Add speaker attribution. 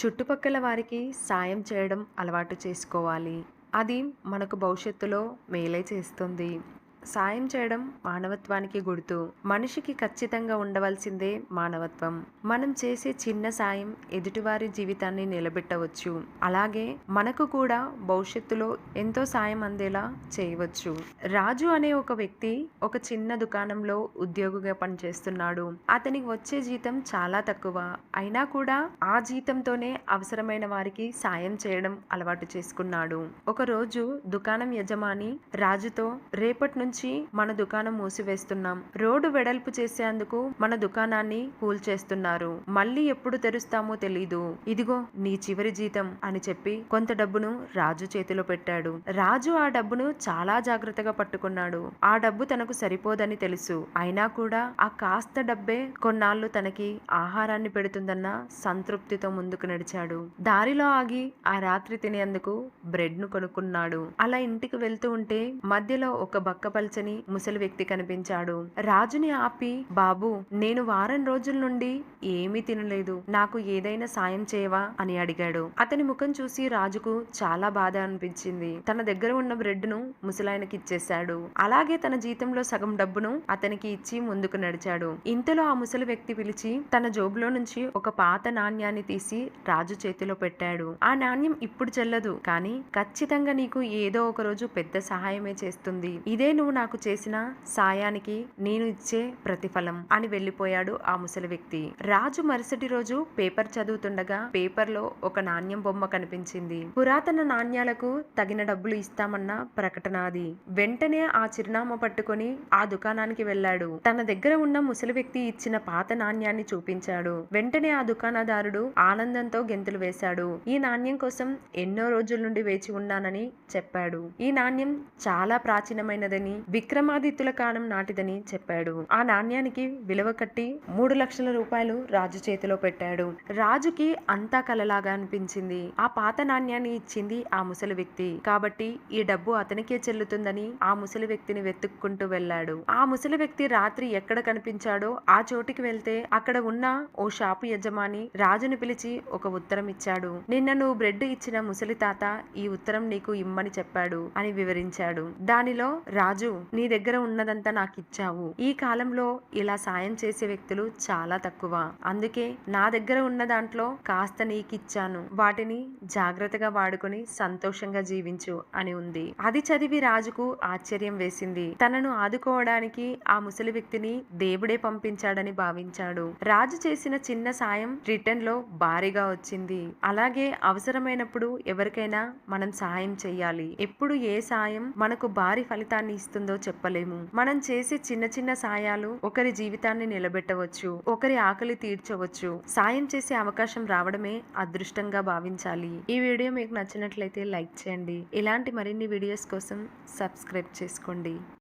Speaker 1: చుట్టుపక్కల వారికి సాయం చేయడం అలవాటు చేసుకోవాలి. అది మనకు భవిష్యత్తులో మేలే చేస్తుంది. సాయం చేయడం మానవత్వానికి గుర్తు. మనిషికి ఖచ్చితంగా ఉండవలసిందే మానవత్వం. మనం చేసే చిన్న సాయం ఎదుటివారి జీవితాన్ని నిలబెట్టవచ్చు. అలాగే మనకు కూడా భవిష్యత్తులో ఎంతో సాయం అందేలా చేయవచ్చు. రాజు అనే ఒక వ్యక్తి ఒక చిన్న దుకాణంలో ఉద్యోగిగా పనిచేస్తున్నాడు. అతనికి వచ్చే జీతం చాలా తక్కువ. అయినా కూడా ఆ జీతంతోనే అవసరమైన వారికి సాయం చేయడం అలవాటు చేసుకున్నాడు. ఒకరోజు దుకాణం యజమాని రాజుతో రేపటి నుంచి మన దుకాణం మూసివేస్తున్నాం. రోడ్డు వెడల్పు చేసేందుకు మన దుకాణాన్ని కూల్చేస్తున్నారు. మళ్ళీ ఎప్పుడు తెరుస్తామో తెలీదు. ఇదిగో నీ చివరి జీతం అని చెప్పి కొంత డబ్బును రాజు చేతిలో పెట్టాడు. రాజు ఆ డబ్బును చాలా జాగ్రత్తగా పట్టుకున్నాడు. ఆ డబ్బు తనకు సరిపోదని తెలుసు. అయినా కూడా ఆ కాస్త డబ్బే కొన్నాళ్ళు తనకి ఆహారాన్ని పెడుతుందన్న సంతృప్తితో ముందుకు నడిచాడు. దారిలో ఆగి ఆ రాత్రి తినేందుకు బ్రెడ్ను కొనుక్కున్నాడు. అలా ఇంటికి వెళ్తూ ఉంటే మధ్యలో ఒక బక్క బక్కపల్చని ముసలి వ్యక్తి కనిపించాడు. రాజుని ఆపి బాబు నేను వారం రోజుల నుండి ఏమీ తినలేదు. నాకు ఏదైనా సాయం చేయవా? అని అడిగాడు. అతని ముఖం చూసి రాజుకు చాలా బాధ అనిపించింది. తన దగ్గర ఉన్న బ్రెడ్ను ముసలాయనకి ఇచ్చేశాడు. అలాగే తన జీతంలో సగం డబ్బును అతనికి ఇచ్చి ముందుకు నడిచాడు. ఇంతలో ఆ ముసలి వ్యక్తి పిలిచి తన జోబులో నుంచి ఒక పాత నాణ్యాన్ని తీసి రాజు చేతిలో పెట్టాడు. ఆ నాణ్యం ఇప్పుడు చెల్లదు. కానీ ఖచ్చితంగా నీకు ఏదో ఒక రోజు పెద్ద సహాయమే చేస్తుంది. ఇదే నువ్వు నాకు చేసిన సాయానికి నేను ఇచ్చే ప్రతిఫలం అని వెళ్ళిపోయాడు ఆ ముసలి వ్యక్తి. రాజు మరుసటి రోజు పేపర్ చదువుతుండగా పేపర్లో ఒక నాణ్యం బొమ్మ కనిపించింది. పురాతన నాణ్యాలకు తగిన డబ్బులు ఇస్తామన్న ప్రకటన అది. వెంటనే ఆ చిరునామా పట్టుకొని ఆ దుకాణానికి వెళ్ళాడు. తన దగ్గర ఉన్న ముసలి వ్యక్తి ఇచ్చిన పాత నాణ్యాన్ని చూపించాడు. వెంటనే ఆ దుకాణదారుడు ఆనందంతో గెంతులు వేశాడు. ఈ నాణ్యం కోసం ఎన్నో రోజుల నుండి వేచి ఉన్నానని చెప్పాడు. ఈ నాణ్యం చాలా ప్రాచీనమైనదని విక్రమాదిత్యుల కాలం నాటిదని చెప్పాడు. ఆ నాణ్యానికి విలువ కట్టి మూడు లక్షల రూపాయలు రాజు చేతిలో పెట్టాడు. రాజుకి అంతా కలలాగా అనిపించింది. ఆ పాత నాణ్యాన్ని ఇచ్చింది ఆ ముసలి వ్యక్తి. కాబట్టి ఈ డబ్బు అతనికే చెల్లుతుందని ఆ ముసలి వ్యక్తిని వెతుక్కుంటూ వెళ్ళాడు. ఆ ముసలి వ్యక్తి రాత్రి ఎక్కడ కనిపించాడో ఆ చోటికి వెళ్తే అక్కడ ఉన్న ఓ షాపు యజమాని రాజుని పిలిచి ఒక ఉత్తరం ఇచ్చాడు. నిన్న నువ్వు బ్రెడ్ ఇచ్చిన ముసలి తాత ఈ ఉత్తరం నీకు ఇమ్మని చెప్పాడు అని వివరించాడు. దానిలో రాజు నీ దగ్గర ఉన్నదంతా నాకు ఇచ్చావు ఈ కాలంలో ఇలా సాయం చేసే వ్యక్తులు చాలా తక్కువ. అందుకే నా దగ్గర ఉన్న దాంట్లో కాస్త నీకిచ్చాను. వాటిని జాగ్రత్తగా వాడుకొని సంతోషంగా జీవించు అని ఉంది. అది చదివి రాజుకు ఆశ్చర్యం వేసింది. తనను ఆదుకోవడానికి ఆ ముసలి వ్యక్తిని దేవుడే పంపించాడని భావించాడు. రాజు చేసిన చిన్న సాయం రిటర్న్లో భారీగా వచ్చింది. అలాగే అవసరమైనప్పుడు ఎవరికైనా మనం సహాయం చేయాలి ఎప్పుడు ఏ సాయం మనకు భారీ ఫలితాన్ని ఇస్తుంది చెప్పలేము. మనం చేసే చిన్న చిన్న సాయాలు ఒకరి జీవితాన్ని నిలబెట్టవచ్చు ఒకరి ఆకలి తీర్చవచ్చు. సాయం చేసే అవకాశం రావడమే అదృష్టంగా భావించాలి. ఈ వీడియో మీకు నచ్చినట్లయితే లైక్ చేయండి. ఇలాంటి మరిన్ని వీడియోస్ కోసం సబ్స్క్రైబ్ చేసుకోండి.